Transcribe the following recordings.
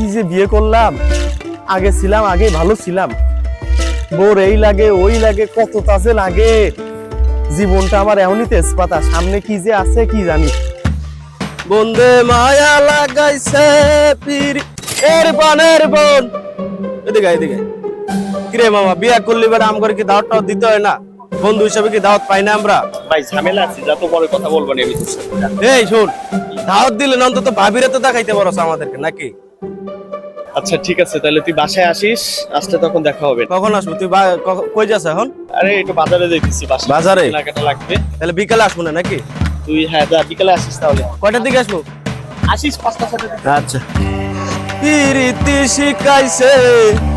কি যে বিয়ে করলাম? আগে ছিলাম আগে ভালো ছিলাম। বোর এই লাগে ওই লাগে কত তাজে লাগে। জীবনটা আমার এমনই তেজপাতা সামনে কি যে আছে কি জানি। বন্দে মায়া লাগাইছে পীর এর বানের বোন। এদিকে এদিকে কিরে মামা বিয়া করলি বেড়া আম করে কি দাওয়াত দিতে হয় না? বন্ধু হিসাবে কি দাওয়াত পাই না আমরা? ভাই ঝামেলা আছে যত বড় কথা বলব না। এই শোন দাওয়াত দিলে অন্তত ভাবিরে তো দেখাইতে পারো আমাদেরকে নাকি? আচ্ছা ঠিক আছে তাহলে তুই বাসায় আসিস আসলে তখন দেখা হবে। কখন আসব? তুই কই যাস এখন? আরে একটু বাজারে বাসায় বাজারে? কেনাকাটা লাগবে। তাহলে বিকালে আসব না নাকি? তুই হ্যাঁ যা বিকালে আসিস তাহলে। কয়টার দিকে আসব? আসিস পাঁচটা সাথে আচ্ছা। প্রীতি শিখাইছে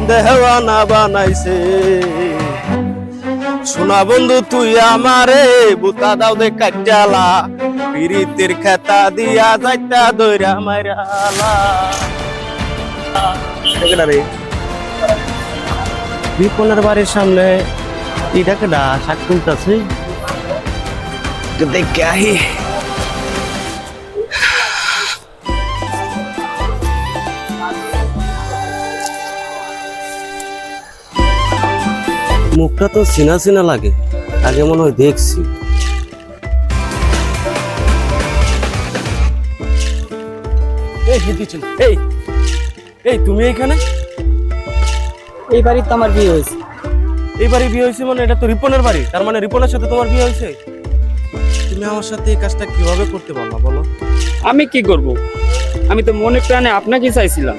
দেহওয়ানা বানাইছে। শোনা বন্ধু তুই আমারে বুতা দাও দে কাটালা প্রীতির খেতা দিয়া যাইতা দইরা মাইরালা। বিপনের বাড়ির সামনে এটাকে ডা শাক তুলতেছে। দেখে আহি। মুখটা তো চিনা চিনা লাগে আগে মনে হয় দেখছি। এই। এই তুমি এখানে? এই বাড়িতে আমার বিয়ে হয়েছে। এই বাড়ি বিয়ে হয়েছে মানে এটা তো রিপনের বাড়ি? তার মানে রিপনের সাথে তোমার বিয়ে হয়েছে? তুমি আমার সাথে এই কাজটা কীভাবে করতে পারলা বলো? আমি কি করব? আমি তো মনে প্রাণে আপনাকে চাইছিলাম।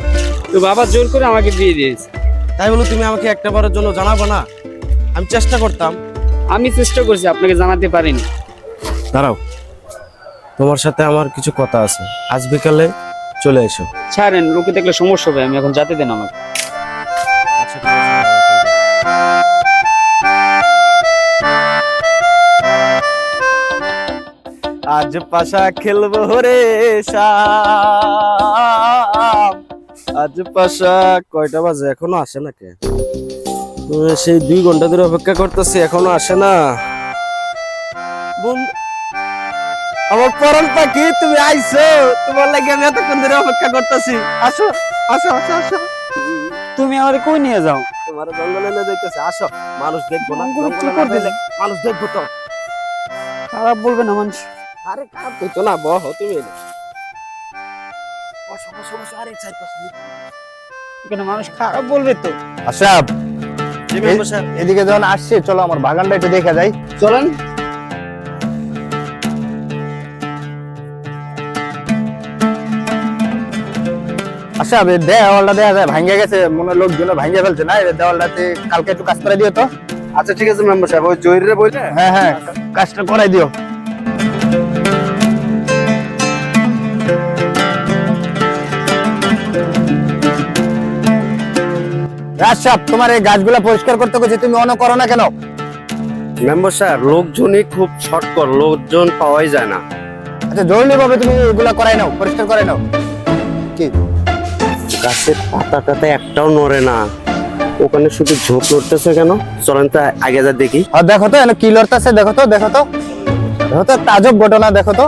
তো বাবা জোর করে আমাকে বিয়ে দিয়েছে। তাই বলো তুমি আমাকে একটা বারের জন্য জানাব না? আমি চেষ্টা করতাম। আমি চেষ্টা করছি আপনাকে জানাতে পারিনি। দাঁড়াও। তোমার সাথে আমার কিছু কথা আছে। আজ বিকালে চলে এসো। ছাড়েন লোকে দেখলে সমস্যা হবে আমি এখন যেতে দেন আমাকে। আচ্ছা আজ পাশা খেলব রে শাম আজ পাশা কয়টা বাজে এখনও আসে না কে সেই দুই ঘণ্টা ধরে অপেক্ষা করতেছি এখনও আসে না। বন্ধু আমার পরম পাখি তুমি আইছো। তোমার লাগে আমি এতক্ষণ ধরে অপেক্ষা করতেছি। আসো আসো আসো আসো। তুমি আমাদের কই নিয়ে যাও? তোমার জঙ্গলে নিয়ে যাইতেছে আসো। মানুষ দেখব না কি গেলে মানুষ দেখব তো। খারাপ বলবে না মানুষ। আরে খারাপ তো না বহ তুমি এলে। বসো বসো বসো আরে চাই পাশে এখানে মানুষ খারাপ বলবে তো। সাহেব এদিকে যখন আসছে চলো আমার বাগানটা একটু দেখা যায় চলেন। এই দেওয়ালটা দেখা যায় ভাঙ্গে গেছে। মনে হয় লোকজন ভাঙ্গে ফেলছে না? এই দেওয়ালটাতে কালকে একটু কাজ করে দিও তো। আচ্ছা ঠিক আছে মেম্বার সাহেব। ওই জহিরে বইলে হ্যাঁ হ্যাঁ কাজটা করাই দিও। আশরাফ তোমার এই গাছগুলা পরিষ্কার করতে গেছি তুমি অন করো না কেন? মেম্বার সাহেব লোকজনই খুব শর্টকট লোকজন পাওয়াই যায় না। আচ্ছা জরুরি ভাবে তুমি এগুলা করাই নাও পরিষ্কার করাই নাও। কি? গাছের পাতা টাতা একটাও নড়ে না। ওখানে শুধু ঝোপ নড়তেছে কেন? চলেন তো আগে যা দেখি। আর দেখো তো কি লড়তেছে, দেখো তো দেখো তো। দেখো তো আজব ঘটনা, দেখো তো।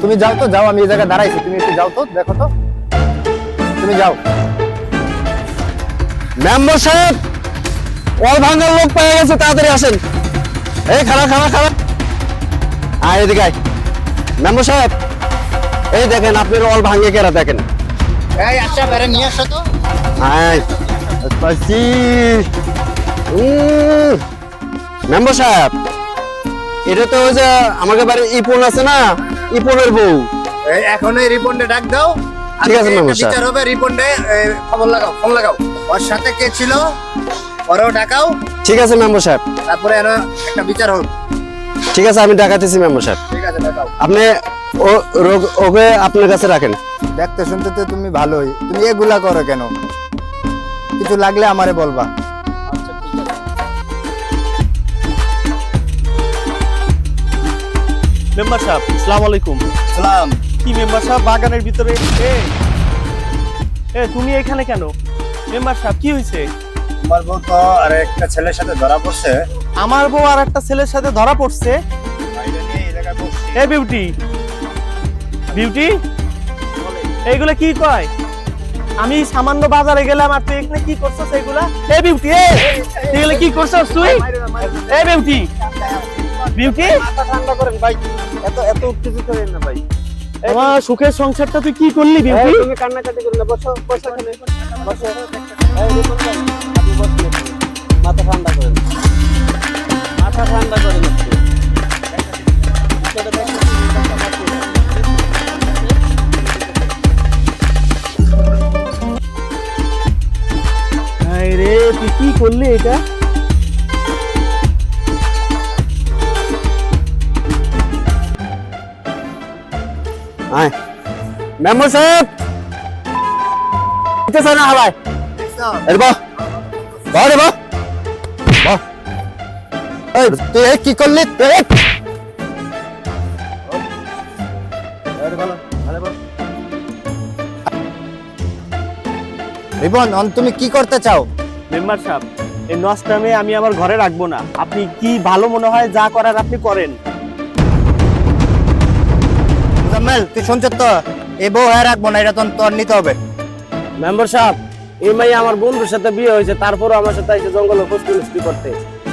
তুমি যাও তো, যাও, আমি এই জায়গায় দাঁড়াইছি। তুমি একটু যাও তো, দেখো তো। তুমি যাও। মেম্বার সাহেব, ওয়াল ভাঙার লোক পেয়ে গেছে, তাড়াতাড়ি আসেন। এই খারাপ খারাপ খারাপ আয় এদিকে আয়। মেম্বার সাহেব এই দেখেন আপনি ওয়াল ভাঙে কেরা দেখেন। এই আচ্ছা বেরে নিয়ে আসো তো। আয় পাচ্ছি মেম্বার সাহেব এটা তো ওই যে আমাকে বাড়ি ইপন আছে না? ইপনের বউ। এখন এই রিপন্ডে ডাক দাও। ঠিক আছে, মেম্বার সাহেব। বিচার হবে রিপন্ডে খবর লাগাও ফোন লাগাও। ওর সাথে কে ছিল? ওরেও ডাকাও। ঠিক আছে মেম্বার সাহেব। তারপরে এর একটা বিচার হোক ঠিক আছে আমি ডাকাতেছি মেম্বার সাহেব। ঠিক আছে ডাকাও। আপনি ও রোগ- ওকে আপনার কাছে রাখেন। দেখতে শুনতে তো তুমি ভালোই। তুমি এগুলা করো কেন? কিছু লাগলে আমারে বলবা। মেম্বার সাহেব আসসালামু আলাইকুম। সালাম। কি মেম্বার সাহেব বাগানের ভিতরে? এ এ তুমি এখানে কেন? মেম্বার সাহেব কি হয়েছে? আমার বউ তো আর একটা ছেলের সাথে ধরা পড়ছে। আমার বউ আর একটা ছেলের সাথে ধরা পড়ছে? এই এ বিউটি বিউটি এইগুলো কি কয়? আমি সামান্য বাজারে গেলাম আর তুই এখানে কি করছস এগুলা এ বিউটি এ এগুলো কি করছস তুই? এ বিউটি বিউটি ঠান্ডা করেন ভাই এত এত উত্তেজিত করেন না ভাই আমার সুখের সংসারটা তুই কি করলি বিউটি তুমি কান্নাকাটি করেন না বসো বসো এখানে। বসো আপনি বসুন মাথা ঠান্ডা করেন মাথা ঠান্ডা করেন একটু। তুই কি করলি এটা? আয়। মেম্বার সাহেব! এর বা এই তুই কি করলি? এই! রিবন অন তুমি কি করতে চাও? মেম্বার সাহেব এই নষ্টামে আমি আমার ঘরে রাখব না। আপনি কি ভালো মনে হয় যা করার আপনি করেন। মুজাম্মেল তুই শুনছ তো? এই বউ হ্যাঁ রাখব না এটা তো তোর নিতে হবে। মেম্বার সাহেব এই মাই আমার বন্ধুর সাথে বিয়ে হয়েছে তারপরও আমার সাথে এসে জঙ্গলে ফস্তি মিস্তি করতে।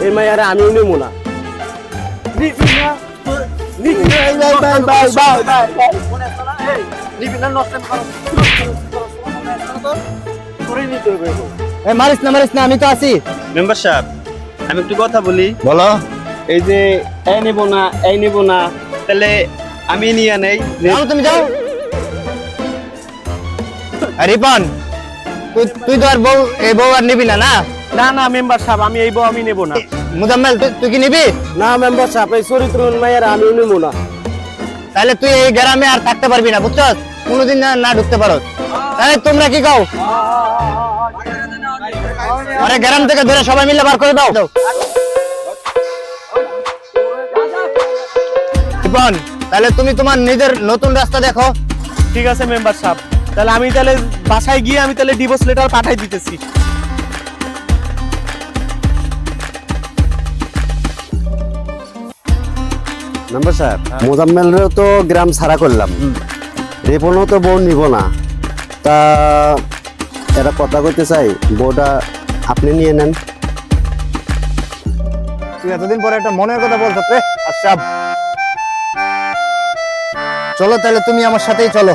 এই মাই আরে আমিও নেব না। এই মারিস না মারিস না আমি তো আছি। মেম্বার সাহেব আমি একটু কথা বলি। বলো। এই যে এই নেব না এই নেব না তাহলে আমি নিয়ে নেই। যাও তুমি যাও। রিপন তুই তুই তো আর বউ এই বউ আর নিবি না না? না না মেম্বার সাহেব আমি এই বউ আমি নেব না। মুজাম্মেল তুই তুই কি নিবি? না মেম্বার সাহেব এই চরিত্রহীন মাইয়ের আমিও নেব না। তাহলে তুই এই গ্রামে আর থাকতে পারবি না বুঝছস? কোনোদিন না না ঢুকতে পারো তাহলে তোমরা কি কও? আরে গ্রাম থেকে ধরে সবাই মিলে বার করে দাও। রিপন তাহলে তুমি তোমার নিজের নতুন রাস্তা দেখো। ঠিক আছে মেম্বার সাহেব। তাহলে আমি তাহলে বাসায় গিয়ে আমি তাহলে ডিভোর্স লেটার পাঠাই দিতেছি। মেম্বার সাহেব মোজাম্মেলরেও তো গ্রাম ছাড়া করলাম। রেপনও তো বউ নিব না। তা এটা কথা কইতে চাই বউটা আপনি নিয়ে নেন। তুই এতদিন পরে একটা মনের কথা বলতো রে আচ্ছা। চলো তাহলে তুমি আমার সাথেই চলো।